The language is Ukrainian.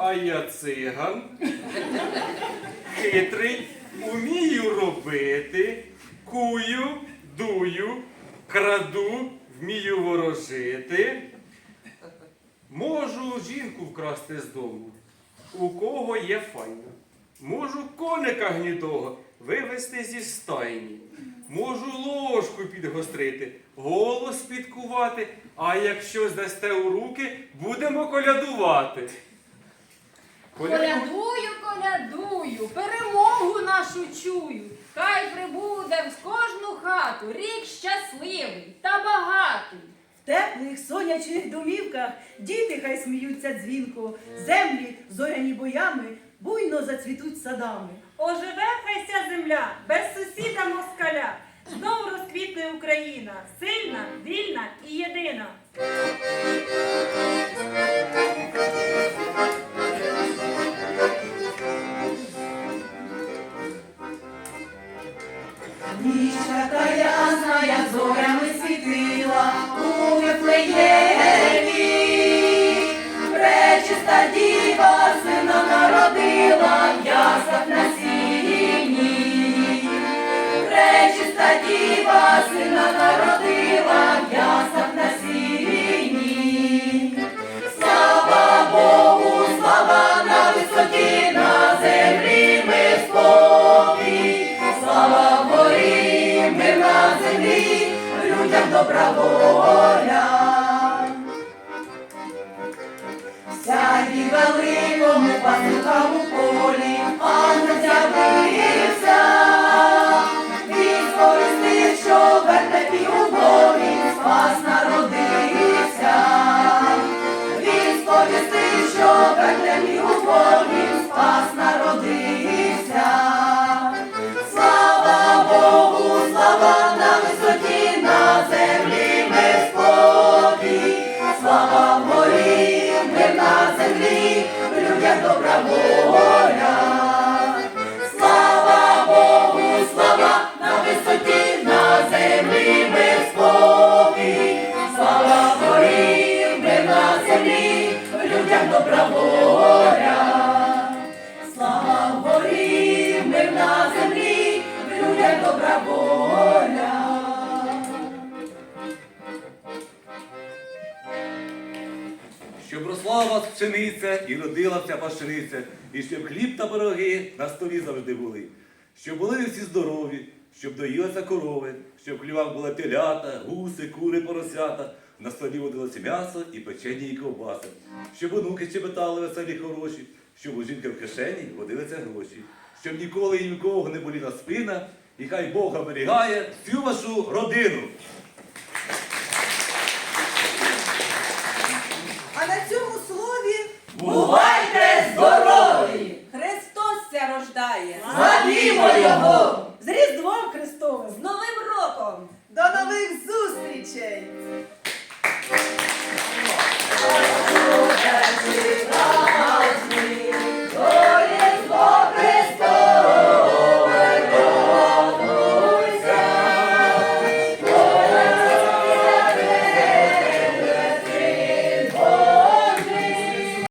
А я циган. Хитрий, умію робити, кую, дую, краду, вмію ворожити. Можу жінку вкрасти з дому, у кого є файна. Можу коника гнідого вивести зі стайні. Можу ложку підгострити, голос підкувати, а якщо здасте у руки, будемо колядувати. Колядую, колядую, перемогу нашу чую. Хай прибуде в кожну хату рік щасливий та багатий. В теплих сонячних домівках діти хай сміються дзвінко, землі зоряні боями буйно зацвітуть садами. Оживе хай ця земля без сусіда москаля. Знов розквітне Україна, сильна, вільна і єдина. Tata добра воля. Сяді великому пастухам у полі, ангел з'явився. Він сповістив, що вертепі у спас народився. Він сповістив, що вертепі у Богі спас народився. Горі, на землі, людям добра воля. Слава Богу, слава на висоті, на землі ми спокій. Слава горі, на землі, людям добра воля. Щоб росла вас пшениця і родила вся пашениця, і щоб хліб та пироги на столі завжди були, щоб були всі здорові, щоб доїлися корови, щоб в хлівах були телята, гуси, кури, поросята, на столі водилося м'ясо і печені і ковбаси, щоб онуки щебетали веселі хороші, щоб у жінки в кишені водилися гроші, щоб ніколи і нікого не боліла спина, і хай Бог оберігає всю вашу родину. Нових зустрічей!